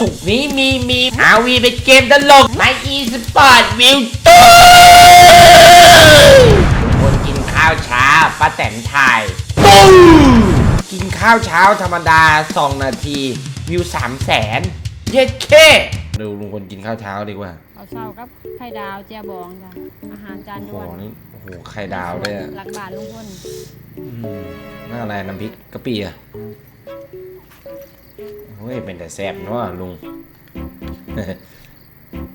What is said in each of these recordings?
สุกร์นี้มีมีอาวีเป็นเกมตลกในอีสปอร์ตวิวตูคนกินข้าวเช้าป้าแตนถ่ายปูกินข้าวเช้าธรรมดา 2 นาที วิว3 0 0แสนเย็ดเคดูลุงคนกินข้าวเช้าดีกว่าเอาเช้ากับไข่ดาวเจียบองจ้ะอาหารจานโอ้โหด่วนนี่โอ้โหไข่ดาวด้วยอะหลักบาทลุงพลอืมน่าอะไรน้ำพริกกะปิอะ เฮ้ย เป็นแต่แซ่บเนาะลุง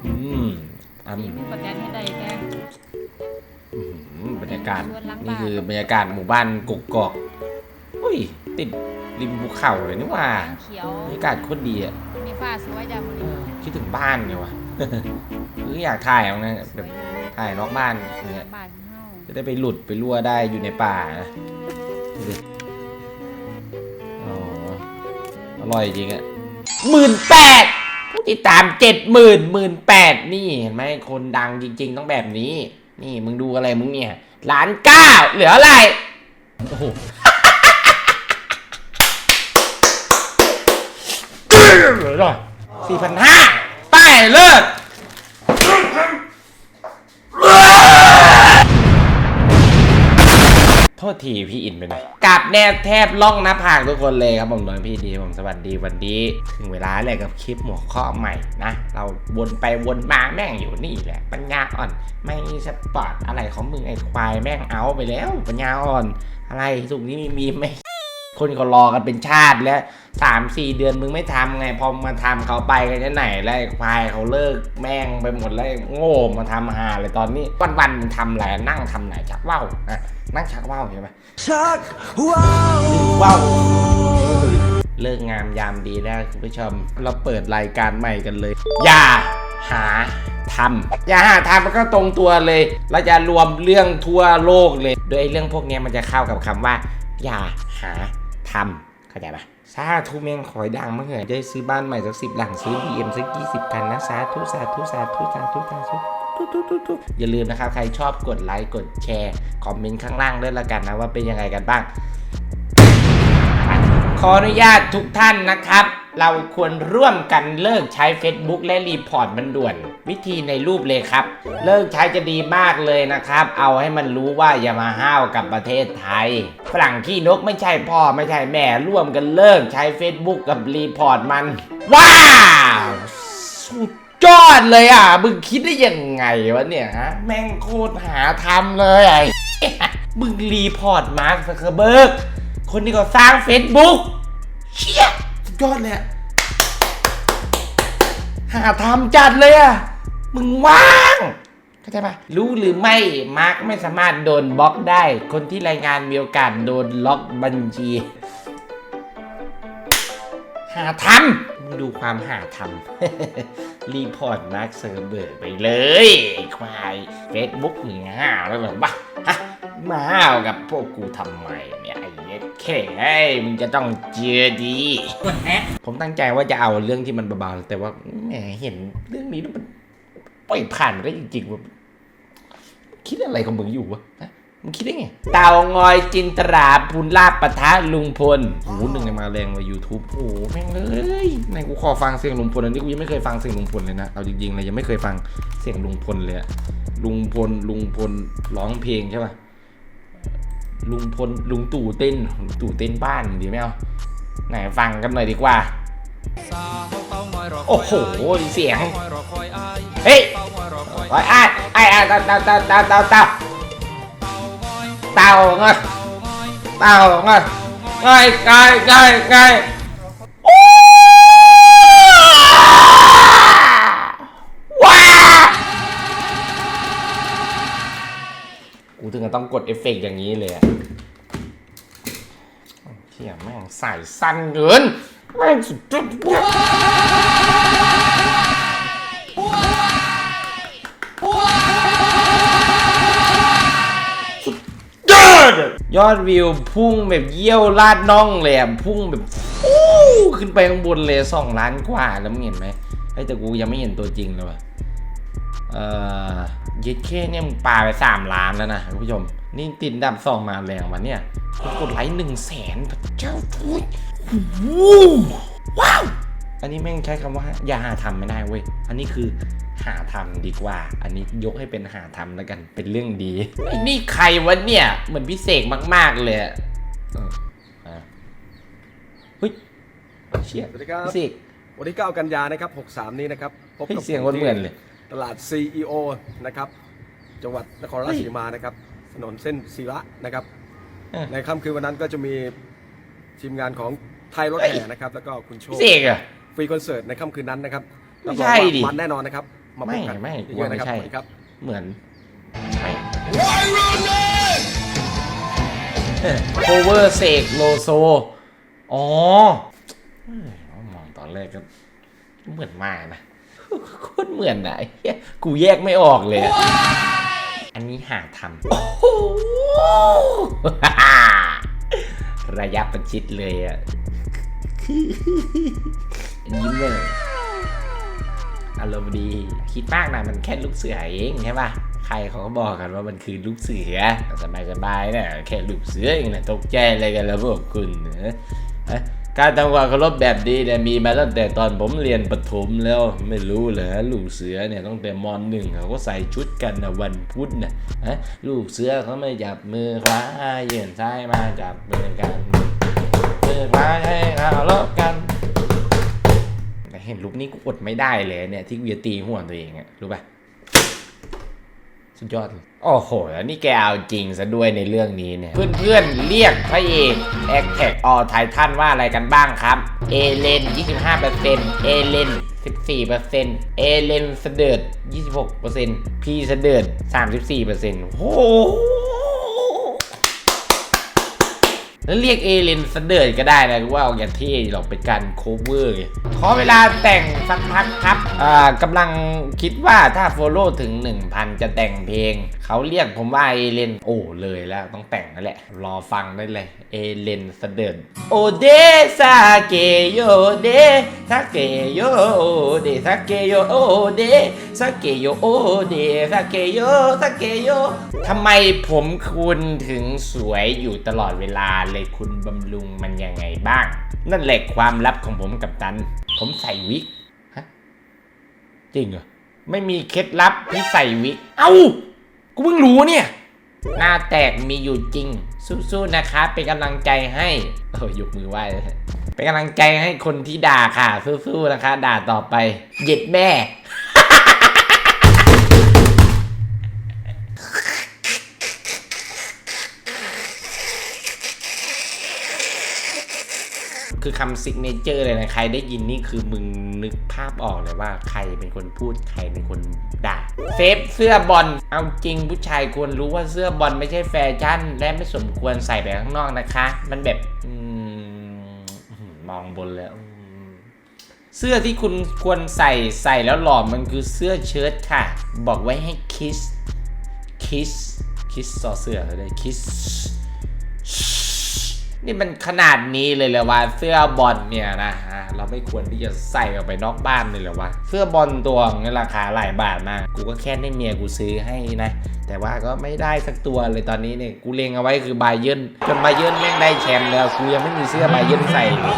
อืมอันนี่มึงประแตนให้ได้แกอื้อหือบรรยากาศสวนหลังบ้านนี่คือบรรยากาศหมู่บ้านกกอกอุ้ย ติดริมภูเขาเลยนี่หว่าแกงเขียวบรรยากาศโคตรดีอะมีฟ้าสวยจ้ะมันเอนี้อคิดถึงบ้านเนี่ยวะคืออยากถ่ายเอานะสแบวยบเลยถ่ายนอกบ้านสวยเนี่ยบ้านของเฮาจะได้ไปหลุดไปรั่วได้อยู่ในป่านะดูดิ ร่อยจริงอะหมื่นแปดผู้ติดตามเจ็ดหมื่นหมื่นแปดนี่เห็นไหมคนดังจริง ๆ ต้องแบบนี้ นี่มึงดูอะไรมึงเนี่ยล้านเก้าเหลืออะไรโอ้โหสี่พันห้าไปเลิก โทษทีพี่อินไปหน่อยกับแนบแทบล่องหน้าผากทุกคนเลยครับผมโดนพี่ดีผมสวัสดีวันนี้ถึงเวลาแล้วกับคลิปหัวข้อใหม่นะ เราวนไปวนมาแม่งอยู่นี่แหละ ปัญญาอ่อน ไม่สปอร์ตอะไรของมึงไอ้ควายแม่งเอาไปแล้ว ปัญญาอ่อน อะไรสุกนี้มีมีไหม คนเขารอกันเป็นชาติแล้วสามสี่เดือนมึงไม่ทำไง พอมาทำเขาไปกันจะไหนแล้วไอ้ควายเขาเลิกแม่งไปหมดแล้วไอ้โง่มาทำหาเลยตอนนี้วันวันมึงทำอะไรนั่งทำไหนชักว่าวอะนั่งชักว่าวใช่ไหมชักว้าวว้าวเลิกงามยามดีแล้วคุณผู้ชม เราเปิดรายการใหม่กันเลย อย่าหาทำอย่าหาทำมันก็ตรงตัวเลยเราจะรวมเรื่องทั่วโลกเลย โดยเรื่องพวกนี้มันจะเข้ากับคำว่า อย่าหา ทำเข้าใจปะสาธุเมงขอยดังมากเลยได้ซื้อบ้านใหม่สักสิบหลังซื้อบีเอ็มสักยี่สิบคันนะสาธุสาธุสาธุสาธุสาธุอย่าลืมนะครับ ใครชอบกดไลค์กดแชร์ คอมเมนต์ข้างล่างด้วยละกันนะว่าเป็นยังไงกันบ้าง ขออนุญาตทุกท่านนะครับ เราควรร่วมกันเลิกใช้ Facebook และรีพอร์ตมันด่วน วิธีในรูปเลยครับ เลิกใช้จะดีมากเลยนะครับ เอาให้มันรู้ว่าอย่ามาห้าวกับประเทศไทย ฝรั่งขี้นกไม่ใช่พ่อไม่ใช่แม่ร่วมกันเลิกใช้ Facebook กับรีพอร์ตมัน ว้าวสุดยอดเลยอะ มึงคิดได้ยังไงวะเนี่ยฮะ แม่งโคตรหาทำเลยไอ้มึงรีพอร์ตมาร์คซักเคอร์เบิร์ก คนที่เขาสร้าง Facebook เชี่ยสุดยอดเลยอะหาทำจัดเลยอะมึงว่างเข้าใจปะรู้หรือไม่ มาร์คไม่สามารถโดนบล็อกได้ คนที่รายงานมีโอกาสโดนล็อกบัญชี หาทำมึงดูความหาทำ รีพอร์ตมาร์คเซิร์ฟเบอร์ไปเลยไอ้ควายเฟซบุ๊กมึงห้าแล้วแบบว่าฮะมาห้ากับพวกกูทำไมเนี่ย เหี้ยแค่ไอ้มึงจะต้องเจอดีผมตั้งใจว่าจะเอาเรื่องที่มันเบาๆแต่ว่าแหมเห็นเรื่องนี้แล้วมันปล่อยผ่านไปได้จริงๆว่าคิดอะไรของมึงอยู่วะฮะมึงคิดได้ไง เตางอยจินตราพูนลาบปะทะลุงพลโอ้โหหนึ่งในมาแรงมา YouTube โอ้โหแม่งเลยไหนกูขอฟังเสียงลุงพลอันนี้กูยังไม่เคยฟังเสียงลุงพลเลยนะเอาจริงๆเลยยังไม่เคยฟังเสียงลุงพลเลยอะลุงพลลุงพลร้องเพลงใช่ป่ะ ลุงพลลุงตู่เต้นลุงตู่เต้นบ้านดีไหมเอาไหนฟังกันหน่อยดีกว่า โอ้โหเสียง เฮ้ยไอ้ไอ้ไอ้ไอ้เต่าเต่าเต่าเต่าเต่าเต่าเต่าไงเต่าไงไงไงไงไงโอ้ว้ากู ถึงกับต้องกดเอฟเฟกต์อย่างนี้เลยอะเที่ยแม่งใส่สั้นเกิน แม่งสุดยอดยอดวิวพุ่งแบบเยี่ยวลาดน่องเลยอะพุ่งแบบฟู้ขึ้นไปข้างบนเลยสองล้านกว่าแล้วมึงเห็นไหมไอ้แต่กูยังไม่เห็นตัวจริงเลยว่ะ เอ่อเย็ดเคเนี่ยมึงปาไปสามล้านแล้วนะคุณผู้ชม นี่ติดอันดับสองมาแรงวันเนี่ยคนกดไลค์หนึ่งแสนพระเจ้าทุยโอ้โหว้าวอันนี้แม่งใช้คำว่าอย่าหาทำไม่ได้เว้ย อันนี้คือหาทำดีกว่า อันนี้ยกให้เป็นหาทำแล้วกัน เป็นเรื่องดีไอ้นี่ใครวะเนี่ย เหมือนพิเศษมาก ๆ เลยอะเอออะเฮ้ยเชี่ยสวัสดีครับพิเศษวันที่9กันยานะครับ 63 นี้นะครับพบเฮ้ยกับเสียงคนเหมือนเลย ตลาด CEO นะครับจังหวัดนครราชสีมานะครับถนนเส้นศิระนะครับ เออ ในค่ำคืนวันนั้นก็จะมีทีมงานของไทยรถแห่นะครับ แล้วก็คุณโชพิคเศษเหรอะฟรีคอนเสิร์ตในค่ำคืนนั้นนะครับไม่ใช่ดิรับรองว่ามันแน่นอนนะครับมาพบกันไม่ไม่กลัวเยอะๆนะครับไม่ใช่ สวัสดีครับ เหมือนใช่โคเวอร์เสกโลโซ อ๋อเอ้ยมองตอนแรกก็เหมือนมากนะ โคตรเหมือนนะไอ้เหี้ยกูแยกไม่ออกเลยอะอันนี้หาทำโอ้โห ระยะประชิดเลยอะยิ้มเลยอารมณ์ดี คิดมากนะมันแค่ลูกเสือเองใช่ปะใครเขาก็บอกกันว่ามันคือลูกเสือสบายสบายๆนะแค่ลูกเสือเองนะตกใจอะไรกันแล้วพวกคุณเนอะฮะ การทำความเคารพแบบนี้เนี่ยมีมาตั้งแต่ตอนผมเรียนประถมแล้วไม่รู้เหรอลูกเสือเนี่ยตั้งแต่มอนหนึ่งเขาก็ใส่ชุดกันนะวันพุธนะฮะลูกเสือเขาไม่จับมือขวาเยืนซ้ายมาจับมือกันมือขวาให้เคารพกันเห็นรูปนี้กูอดไม่ได้เลยเนี่ยที่กูจะตีหัวตัวเองอะรู้ป่ะ สุดยอดเลยโอ้โห แล้วนี่แกเอาจริงซะด้วยในเรื่องนี้เนี่ย เพื่อนๆ เรียกพระเอกแอคแท็กออไททันว่าอะไรกันบ้างครับ เอเลน 25%เอเลน 14%เอเลนเสดิร์ด26%พีเสดิร์ด34%โอ้โห แล้วเรียกเอเลนเสเดิร์ดก็ได้นะว่าเอาอย่าเท่หรอกเป็นการโคเวอร์ไงขอเวลาแต่งสักพักครับอ่ากำลังคิดว่าถ้าโฟโล่ถึง 1,000 จะแต่งเพลง เขาเรียกผมว่าเอเลนโอ้เลยแล้วต้องแต่งนั่นแหละ รอฟังได้เลยเอเลนเสเดิร์ดโอเดซาเกโยเดซาเกโยเดซาเกโยโอเด ซาเกโยโอเดซาเกโยซาเกโยทำไมผมคุณถึงสวยอยู่ตลอดเวลาเลยคุณบำรุงมันยังไงบ้าง นั่นแหละความลับของผมกับตัน ผมใส่วิกฮะจริงเหรอ ไม่มีเคล็ดลับที่ใส่วิก เอ้า กูเพิ่งรู้เนี่ย หน้าแตกมีอยู่จริง สู้ๆนะคะ เป็นกำลังใจให้เออยกมือไหว้เลยเป็นกำลังใจให้คนที่ด่าค่ะ สู้ๆนะคะ ด่าต่อไปเหย็ดแม่ คือคำซิกเนเจอร์เลยนะ ใครได้ยินนี่คือมึงนึกภาพออกเลยว่าใครเป็นคนพูดใครเป็นคนด่าเซฟเสื้อบอลเอาจริงผู้ชายควรรู้ว่าเสื้อบอลไม่ใช่แฟชั่น และไม่สมควรใส่ไปข้างนอกนะคะ มันแบบอมมองบนแล้วเสื้อที่คุณควรใส่ใส่แล้วหล่อมันคือเสื้อเชิ้ตค่ะ บอกไว้ให้คิสคิสคิสซอเสื้อเลยคิส นี่มันขนาดนี้เลยเหรอวะเสื้อบอลเนี่ยนะฮะเราไม่ควรที่จะใส่ออกไปนอกบ้านเลยเหรอวะเสื้อบอลตัวนี่ราคาหลายบาทมากกูก็แค่ได้เมียกูซื้อให้นะ แต่ว่าก็ไม่ได้สักตัวเลยตอนนี้เนี่ยกูเลงเอาไว้คือบาเยิร์นจนบาเยิร์นแม่งได้แชมป์แล้วกูยังไม่มีเสื้อบาเยิร์นใส่เลย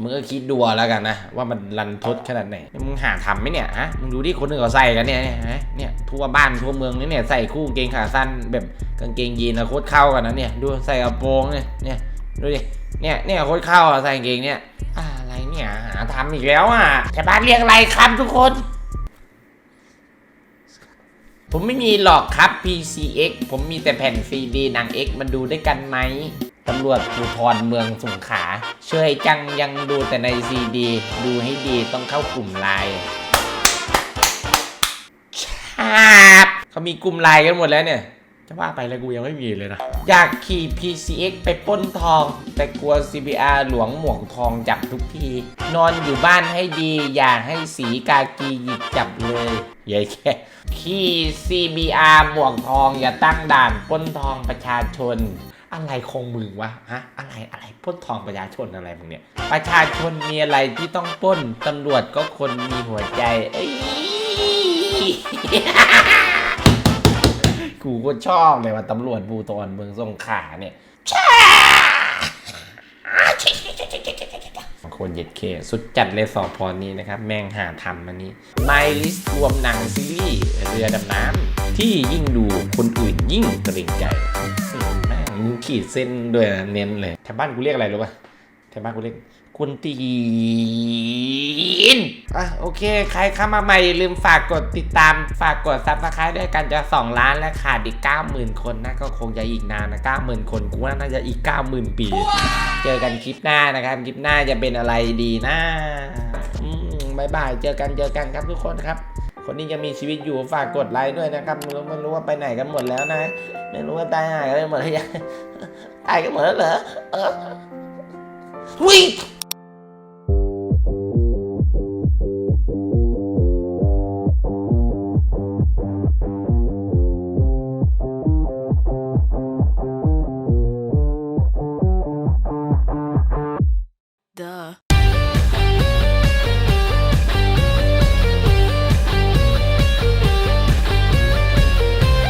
มึงก็คิดดูแล้วกันนะว่ามันรันทดขนาดไหนมึงหาทำไหมเนี่ยฮะมึงดูที่คนอื่นเขาใส่กันเนี่ยเนี่ยฮะเนี่ยทั่วบ้านทั่วเมืองนี่เนี่ยใส่คู่กางเกงขาสั้นแบบกางเกงยีนนะโคตรเข้ากันนะเนี่ยดูใส่กระโปรงเนี่ยเนี่ยดูดิเนี่ยเนี่ยโคตรเข้าอะใส่กางเกงเนี่ยอะไรเนี่ยหาทำอีกแล้วอะจะบ้านเรียกอะไรครับทุกคนผมไม่มีหรอกครับ PCX ผมมีแต่แผ่นซีดีหนัง X มันดูได้กันไหม ตำรวจภูธรเมืองสงขลาเชยจังยังดูแต่ในซีดี ดูให้ดีต้องเข้ากลุ่มไลน์ชาบเขามีกลุ่มไลน์กันหมดแล้วเนี่ย จะว่าไปแล้วกูยังไม่มีเลยนะ อยากขี่ PCX ไปปล้นทอง แต่กลัว CBR หลวงหมวกทองจับทุกที นอนอยู่บ้านให้ดี อย่าให้สีกากีหยิกจับเลยยายแค่ขี่ CBR หมวกทองอย่าตั้งด่านปล้นทองประชาชน อะไรคงมึงวะฮะอะไรอะไรปล้นทองประชาชนอะไรมึงเนี่ย ประชาชนมีอะไรที่ต้องปล้นตำรวจก็คนมีหัวใจเอ้ยกูก็ชอบเลยว่าตำรวจภูตรเมืองสงขลาเนี่ยโคคนเย็ดเคสุดจัดเลยสอบพรนี้นะครับ แม่งหาทำอันนี้ My List รวมหนังซีรีส์เรือดำน้ำที่ยิ่งดูคนอื่นยิ่งเกรงใจอืมแม่งมึง ขีดเส้นด้วยนะเน้นเลยแถวบ้านกูเรียกอะไรรู้ป่ะแถวบ้านกูเรียกคุณตีนอะโอเค ใครเข้ามาใหม่ลืมฝากกดติดตามฝากกดซับสไครต์ด้วยกันจะ 2 ล้านและขาดอีก 90,000 คนนะก็คงจะอีกนานนะ 90,000 คนกูว่าน่าจะอีก 90,000 ปี เจอกันคลิปหน้านะครับ คลิปหน้าจะเป็นอะไรดีนะบายบาย เจอกันเจอกันครับทุกคนครับ คนที่ยังมีชีวิตอยู่ฝากกดไลค์ด้วยนะครับไม่รู้ไม่รู้ว่าไปไหนกันหมดแล้วนะ ไม่รู้ว่าตายหายกันไปหมดแล้วยังตายกันหมดแล้วเหรอเออวิ่ง